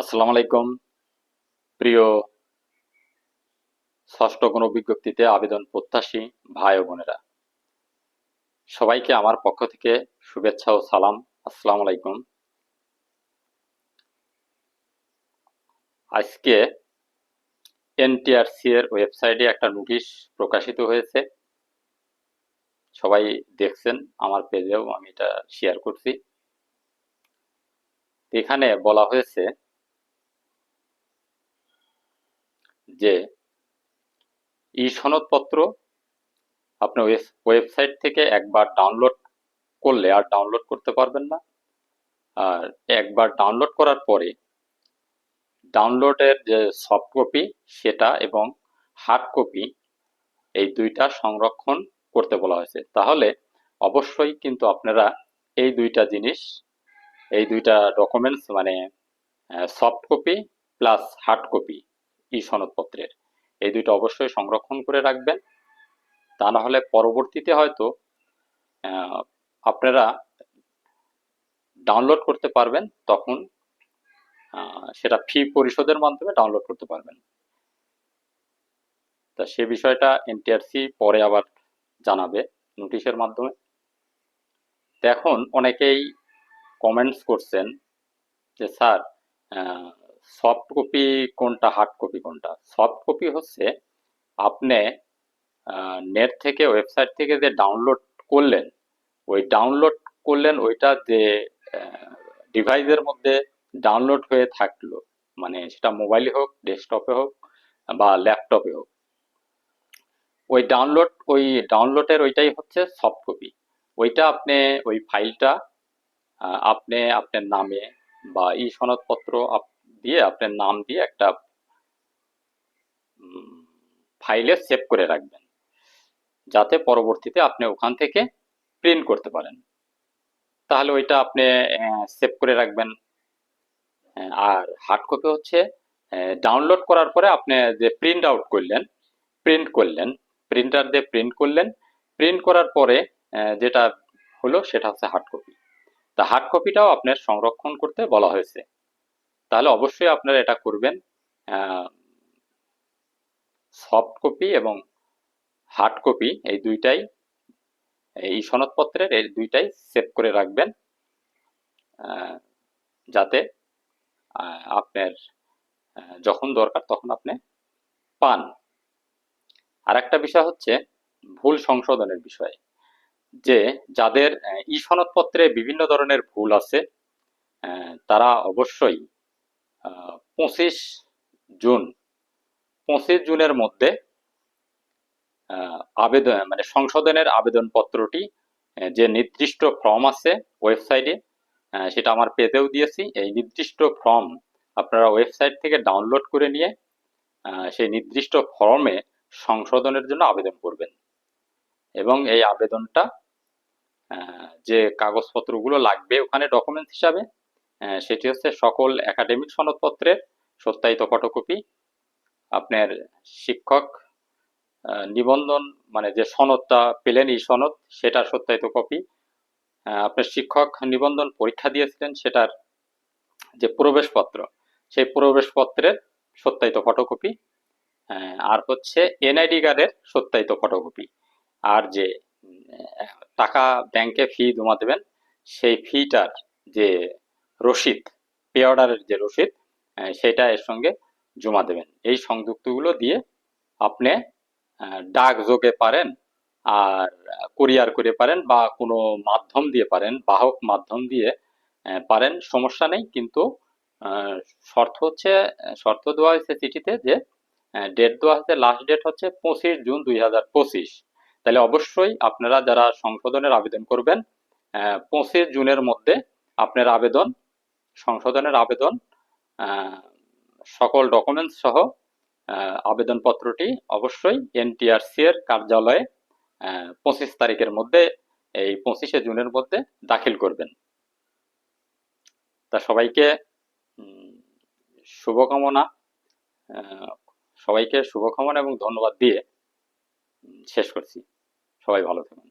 আসসালামু আলাইকুম। প্রিয় ষষ্ঠ কোনো বিজ্ঞপ্তিতে আবেদন প্রত্যাশী ভাই ও বোনেরা, সবাইকে আমার পক্ষ থেকে শুভেচ্ছা ও সালাম। আসসালামু আলাইকুম। আজকে এনটিআরসি এর ওয়েবসাইটে একটা নোটিশ প্রকাশিত হয়েছে। সবাই দেখছেন আমার পেজেও, আমি এটা শেয়ার করছি। এখানে বলা হয়েছে যে ই সনদপত্র আপনি ওয়েবসাইট থেকে একবার ডাউনলোড করলে আর ডাউনলোড করতে পারবেন না। আর একবার ডাউনলোড করার পরে ডাউনলোডের যে সফট কপি সেটা এবং হার্ড কপি এই দুইটা সংরক্ষণ করতে বলা হয়েছে। তাহলে অবশ্যই কিন্তু আপনারা এই দুইটা জিনিস, এই দুইটা ডকুমেন্টস মানে soft copy plus hard copy ই সনদপত্রের। এই দুইটা অবশ্যই সংরক্ষণ করে রাখবেন। তা না হলে পরবর্তীতে হয়তো আপনারা ডাউনলোড করতে পারবেন, তখন সেটা ফি পরিশোধের মাধ্যমে ডাউনলোড করতে পারবেন। তা সে বিষয়টা এনটিআরসি পরে আবার জানাবে নোটিশের মাধ্যমে। এখন অনেকেই কমেন্টস করছেন যে, স্যার সফট কপি কোনটা হার্ড কপি কোনটা? সফট কপি হচ্ছে আপনি নেট থেকে ওয়েবসাইট থেকে যে ডাউনলোড করলেন, ওই ডাউনলোড করলেন ওইটা যে ডিভাইসের মধ্যে ডাউনলোড হয়ে থাকল মানে সেটা মোবাইলে হোক ডেস্কটপে হোক, বা ল্যাপটপে হোক। ওই ডাউনলোড ওই ডাউনলোডের ওইটাই হচ্ছে সফট কপি ওইটা আপনি, ওই ফাইলটা আপনি, আপনার নামে বা ই সনদপত্র দিয়ে আপনার নাম দিয়ে একটা ফাইলে সেভ করে রাখবেন। যাতে পরবর্তীতে আপনি ওখান থেকে প্রিন্ট করতে পারেন। তাহলে ওইটা আপনি সেভ করে রাখবেন। আর হার্ড কপি হচ্ছে ডাউনলোড করার পরে আপনি যে প্রিন্ট আউট করলেন প্রিন্ট করলেন প্রিন্টার দিয়ে প্রিন্ট করলেন প্রিন্ট করার পরে যেটা হলো সেটা হচ্ছে হার্ড কপি তা হার্ড কপিটাও আপনার সংরক্ষণ করতে বলা হয়েছে। তাহলে অবশ্যই আপনারা এটা করবেন। সফট কপি এবং হার্ড কপি এই দুইটাই, এই সনদপত্রের এই দুইটাই সেভ করে রাখবেন। যাতে আপনার যখন দরকার তখন আপনি পান। আর একটা বিষয় হচ্ছে ভুল সংশোধনের বিষয়। যে যাদের ই সনদপত্রে বিভিন্ন ধরনের ভুল আছে তারা অবশ্যই পঁচিশ জুন, পঁচিশ জুনের মধ্যে আবেদন মানে সংশোধনের আবেদনপত্রটি যে নির্দিষ্ট ফর্ম আছে ওয়েবসাইটে সেটা আমার পেতেও দিয়েছি। এই নির্দিষ্ট ফর্ম আপনারা ওয়েবসাইট থেকে ডাউনলোড করে নিয়ে সেই নির্দিষ্ট ফর্মে সংশোধনের জন্য আবেদন করবেন। এবং এই আবেদনটা যে কাগজপত্রগুলো লাগবে ওখানে ডকুমেন্টস হিসাবে সেটি হচ্ছে সকল একাডেমিক সনদপত্রের সত্যায়িত ফটোকপি। আপনার শিক্ষক নিবন্ধন মানে যে সনদটা পেলেন এই সনদ, সেটার সত্যায়িত কপি। আপনার শিক্ষক নিবন্ধন পরীক্ষা দিয়েছিলেন, সেটার যে প্রবেশপত্র, সেই প্রবেশপত্রের সত্যায়িত ফটোকপি। আর হচ্ছে এনআইডি কার্ডের সত্যায়িত ফটোকপি। আর যে টাকা ব্যাংকে ফি জমা দেবেন, সেই ফিটার যে রসিদ পে অর্ডারের যে রসিদ সেটা এর সঙ্গে জমা দেবেন। এই সংযুক্তগুলো দিয়ে আপনি ডাক যোগে পারেন আর কুরিয়ার করে পারেন বা কোনো মাধ্যম দিয়ে পারেন, বাহক মাধ্যম দিয়ে পারেন, সমস্যা নেই। কিন্তু শর্ত হচ্ছে, শর্ত দেওয়া হয়েছে চিঠিতে যে ডেট দেওয়া হচ্ছে লাস্ট ডেট হচ্ছে পঁচিশ জুন দুই হাজার পঁচিশ। তাহলে অবশ্যই আপনারা যারা সংশোধনের আবেদন করবেন পঁচিশ জুনের মধ্যে আপনার আবেদন সংশোধনের আবেদন সকল ডকুমেন্টস সহ আবেদনপত্রটি অবশ্যই এনটিআরসি এর কার্যালয়ে পঁচিশ তারিখের মধ্যে, এই পঁচিশে জুনের মধ্যে দাখিল করবেন। তা সবাইকে শুভকামনা সবাইকে শুভকামনা এবং ধন্যবাদ দিয়ে শেষ করছি। সবাই ভালো থাকুন